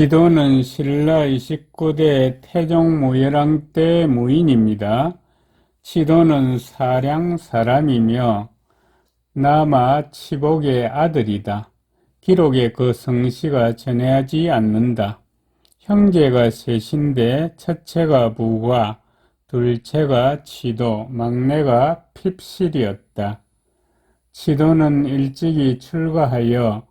시도는 신라 29대 태종 무열왕 때 무인입니다. 시도는 사량 사람이며 남아 치복의 아들이다. 기록에 그 성씨가 전해하지 않는다. 형제가 셋인데 첫째가 부과, 둘째가 치도, 막내가 핍실이었다. 치도는 일찍이 출가하여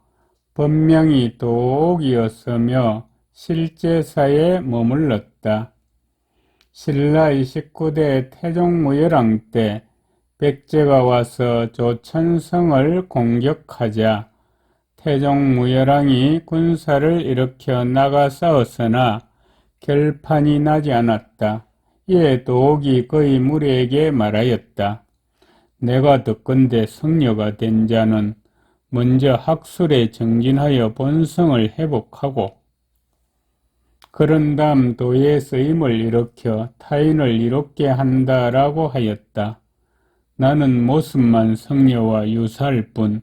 본명이 도옥이었으며 실제사에 머물렀다. 신라 29대 태종무열왕 때 백제가 와서 조천성을 공격하자 태종무열왕이 군사를 일으켜 나가 싸웠으나 결판이 나지 않았다. 이에 도옥이 그의 무리에게 말하였다. 내가 듣건대 성녀가 된 자는 먼저 학술에 정진하여 본성을 회복하고 그런 다음 도의 쓰임을 일으켜 타인을 이롭게 한다라고 하였다. 나는 모습만 성녀와 유사할 뿐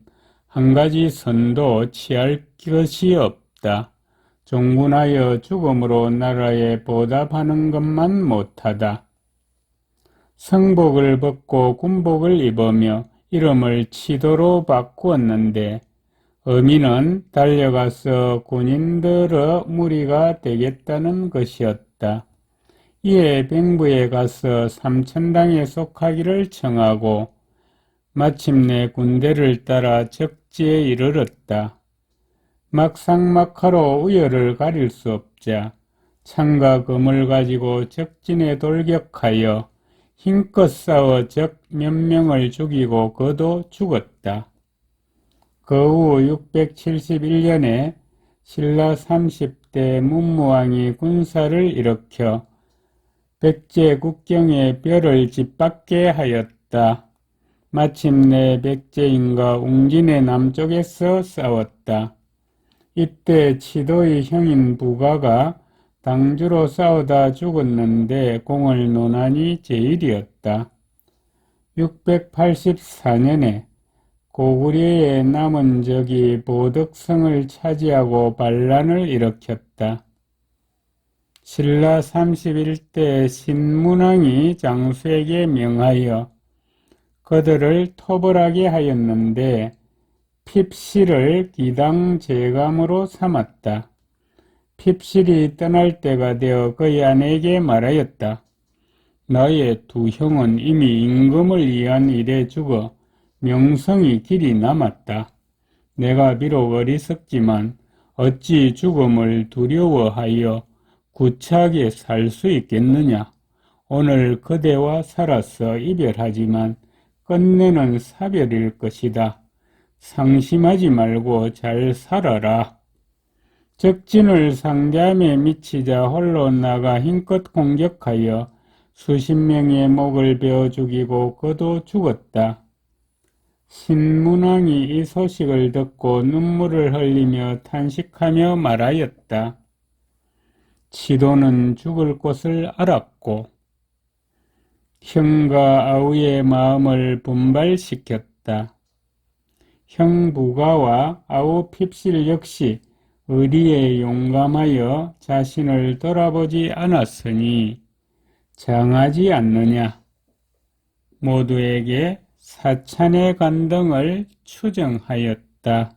한 가지 선도 취할 것이 없다. 종군하여 죽음으로 나라에 보답하는 것만 못하다. 성복을 벗고 군복을 입으며 이름을 치도로 바꾸었는데 의미는 달려가서 군인들의 무리가 되겠다는 것이었다. 이에 병부에 가서 삼천당에 속하기를 청하고 마침내 군대를 따라 적지에 이르렀다. 막상막하로 우열을 가릴 수 없자 창과 검을 가지고 적진에 돌격하여 힘껏 싸워 적 몇 명을 죽이고 그도 죽었다. 그후 671년에 신라 30대 문무왕이 군사를 일으켜 백제 국경에 뼈를 짓밟게 하였다. 마침내 백제인과 웅진의 남쪽에서 싸웠다. 이때 치도의 형인 부가가 당주로 싸우다 죽었는데 공을 논하니 제일이었다. 684년에 고구려의 남은 적이 보덕성을 차지하고 반란을 일으켰다. 신라 31대 신문왕이 장수에게 명하여 그들을 토벌하게 하였는데 핍실을 기당 제감으로 삼았다. 핍실이 떠날 때가 되어 그의 아내에게 말하였다. 나의 두 형은 이미 임금을 위한 일에 죽어 명성이 길이 남았다. 내가 비록 어리석지만 어찌 죽음을 두려워하여 구차하게 살 수 있겠느냐. 오늘 그대와 살아서 이별하지만 끝내는 사별일 것이다. 상심하지 말고 잘 살아라. 적진을 상대함에 미치자 홀로 나가 힘껏 공격하여 수십 명의 목을 베어 죽이고 그도 죽었다. 신문왕이 이 소식을 듣고 눈물을 흘리며 탄식하며 말하였다. 치도는 죽을 곳을 알았고 형과 아우의 마음을 분발시켰다. 형 부가와 아우 핍실 역시 의리에 용감하여 자신을 돌아보지 않았으니 정하지 않느냐. 모두에게 사찬의 간등을 추정하였다.